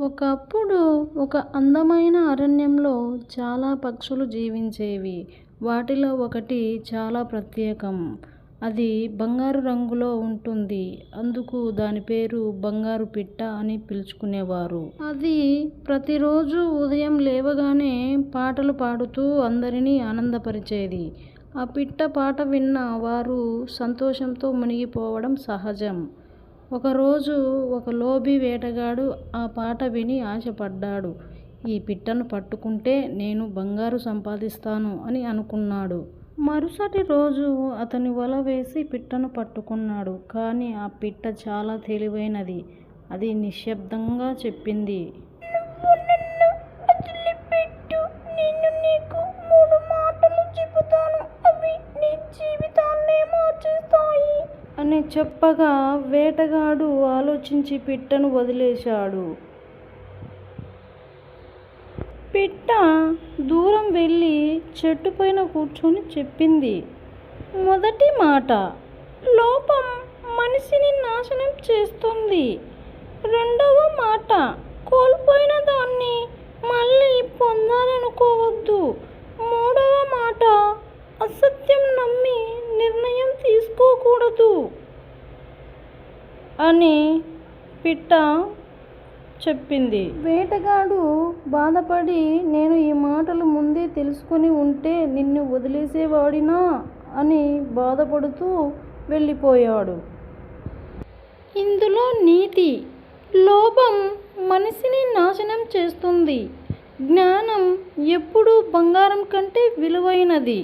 ఒకప్పుడు ఒక అందమైన అరణ్యంలో చాలా పక్షులు జీవించేవి. వాటిలో ఒకటి చాలా ప్రత్యేకం. అది బంగారు రంగులో ఉంటుంది. అందుకు దాని పేరు బంగారు పిట్ట అని పిలుచుకునేవారు. అది ప్రతిరోజు ఉదయం లేవగానే పాటలు పాడుతూ అందరినీ ఆనందపరిచేది. ఆ పిట్ట పాట విన్న వారు సంతోషంతో మునిగిపోవడం సహజం. ఒకరోజు ఒక లోభి వేటగాడు ఆ పాట విని ఆశపడ్డాడు. ఈ పిట్టను పట్టుకుంటే నేను బంగారు సంపాదిస్తాను అని అనుకున్నాడు. మరుసటి రోజు అతని వల వేసి పిట్టను పట్టుకున్నాడు. కానీ ఆ పిట్ట చాలా తెలివైనది. అది నిశ్శబ్దంగా చెప్పింది. అని చెప్పగా వేటగాడు ఆలోచించి పిట్టను వదిలేశాడు. పిట్ట దూరం వెళ్ళి చెట్టుపైన కూర్చొని చెప్పింది. మొదటి మాట లోపం మనిషిని నాశనం చేస్తుంది. రెండవ మాట కోల్పోయిన దాన్ని మళ్ళీ పొందాలనుకోవద్దు. తీసుకోకూడదు అని పిట్ట చెప్పింది. వేటగాడు బాధపడి నేను ఈ మాటలు ముందే తెలుసుకుని ఉంటే నిన్ను వదిలేసేవాడినా అని బాధపడుతూ వెళ్ళిపోయాడు. ఇందులో నీతి లోభం మనిషిని నాశనం చేస్తుంది. జ్ఞానం ఎప్పుడూ బంగారం కంటే విలువైనది.